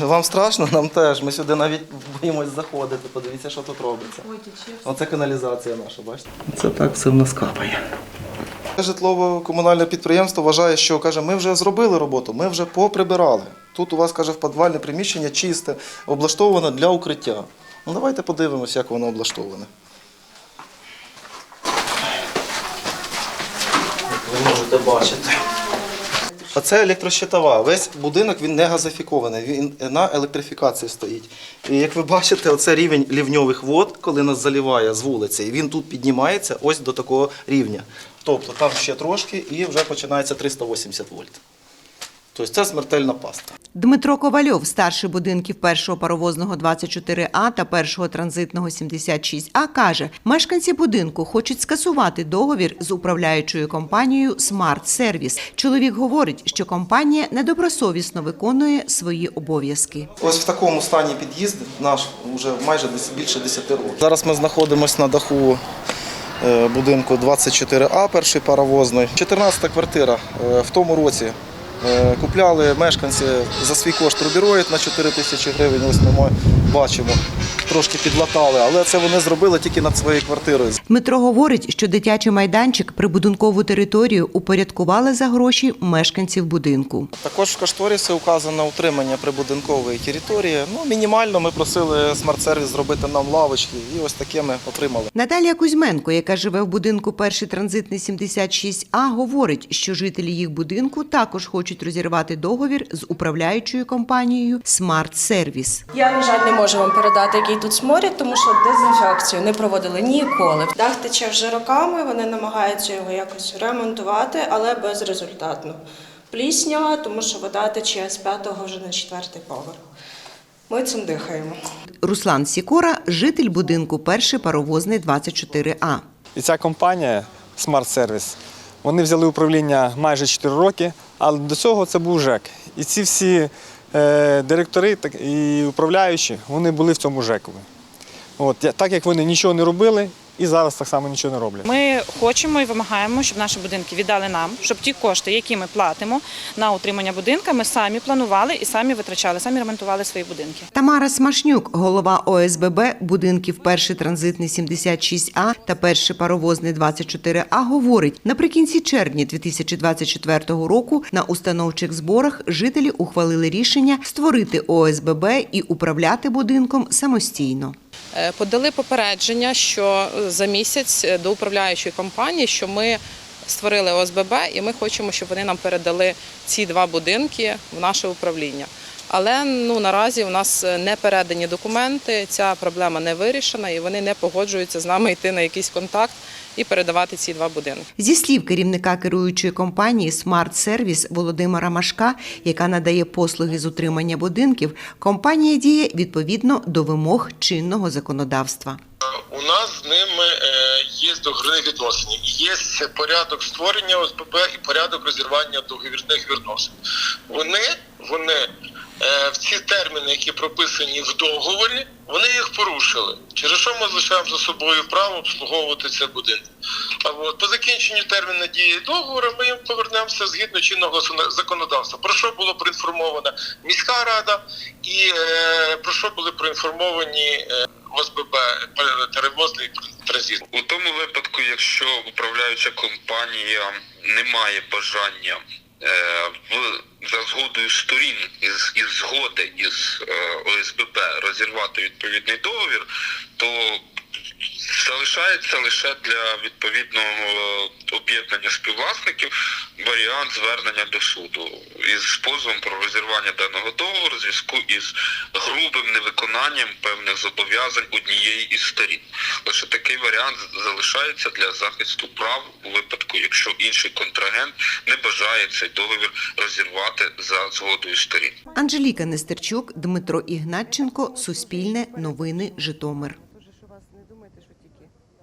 Вам страшно? Нам теж. Ми сюди навіть боїмось заходити. Подивіться, що тут робиться. Оце каналізація наша, бачите? Це так все в нас капає. Житлово-комунальне підприємство вважає, що каже, ми вже зробили роботу, ми вже поприбирали. Тут у вас каже, в підвальне приміщення чисте, облаштоване для укриття. Ну давайте подивимося, як воно облаштоване. Ви можете бачити. А це електрощитова. Весь будинок він не газифікований, він на електрифікації стоїть. І як ви бачите, оце рівень лівньових вод, коли нас заливає з вулиці, і він тут піднімається ось до такого рівня. Тобто там ще трошки і вже починається 380 вольт. Тобто це смертельна пастка. Дмитро Ковальов, старший будинків першого паровозного 24А та першого транзитного 76А, каже, мешканці будинку хочуть скасувати договір з управляючою компанією Smart Service. Чоловік говорить, що компанія недобросовісно виконує свої обов'язки. Ось в такому стані під'їзд наш вже майже десь більше 10 років. Зараз ми знаходимося на даху е, будинку 24А, перший паровозний. 14 квартира е, в тому році. Е, Купляли мешканці за свій кошт рубіроїд на 4 тисячі гривень. Ось ми мо- бачимо, трошки підлатали, але це вони зробили тільки над своєю квартирою. Дмитро говорить, що дитячий майданчик прибудинкову територію упорядкували за гроші мешканців будинку. Також в кошторисі указано утримання прибудинкової території. Ну, мінімально ми просили смарт-сервіс зробити нам лавочки, і ось таке ми отримали. Наталія Кузьменко, яка живе в будинку перший транзитний 76А, говорить, що жителі їх будинку також хочуть розірвати договір з управляючою компанією Smart Service. Я, на жаль, не можу вам передати, який тут сморід, тому що дезінфекцію не проводили ніколи. Дах тече вже роками, вони намагаються його якось ремонтувати, але безрезультатно. Пліснява, тому що вода тече з п'ятого вже на четвертий поверх. Ми цим дихаємо. Руслан Сікора, житель будинку перший паровозний 24А. І ця компанія Smart Service, вони взяли управління майже 4 роки, але до цього це був ЖЕК. І ці всі директори так- і управляючі, вони були в цьому ЖЕКові. От, так як вони нічого не робили, і зараз так само нічого не роблять. Ми хочемо і вимагаємо, щоб наші будинки віддали нам, щоб ті кошти, які ми платимо на утримання будинка, ми самі планували і самі витрачали, самі ремонтували свої будинки. Тамара Смашнюк, голова ОСББ будинків перший транзитний 76А та перший паровозний 24А, говорить, наприкінці червня 2024 року на установчих зборах жителі ухвалили рішення створити ОСББ і управляти будинком самостійно. Е, подали попередження, що за місяць е, до управляючої компанії, що ми створили ОСББ і ми хочемо, щоб вони нам передали ці два будинки в наше управління. Але ну наразі у нас е, не передані документи, ця проблема не вирішена, і вони не погоджуються з нами йти на якийсь контакт і передавати ці два будинки. Зі слів керівника керуючої компанії Smart Service Володимира Машка, яка надає послуги з утримання будинків, компанія діє відповідно до вимог чинного законодавства. У нас з ними е, є договірні відносини. Є порядок створення ОСББ і порядок розірвання договірних відносин. Вони, вони в ці терміни, які прописані в договорі, вони їх порушили. Через що ми залишаємо за собою право обслуговувати цей будинок. А от по закінченню терміну дії договору ми їм повернемося згідно чинного законодавства. Про що було проінформована міська рада і е, про що були проінформовані е, ОСББ перевозний транзит. У тому випадку, якщо управляюча компанія не має бажання е, в за згодою сторін із, із згоди із е, ОСББ розірвати відповідний договір, то залишається лише для відповідного об'єднання співвласників варіант звернення до суду із позовом про розірвання даного договору в зв'язку із грубим невиконанням певних зобов'язань однієї із сторін. Лише такий варіант залишається для захисту прав у випадку, якщо інший контрагент не бажає цей договір розірвати за згодою сторін. Анжеліка Нестерчук, Дмитро Ігнатченко, Суспільне, Новини, Житомир.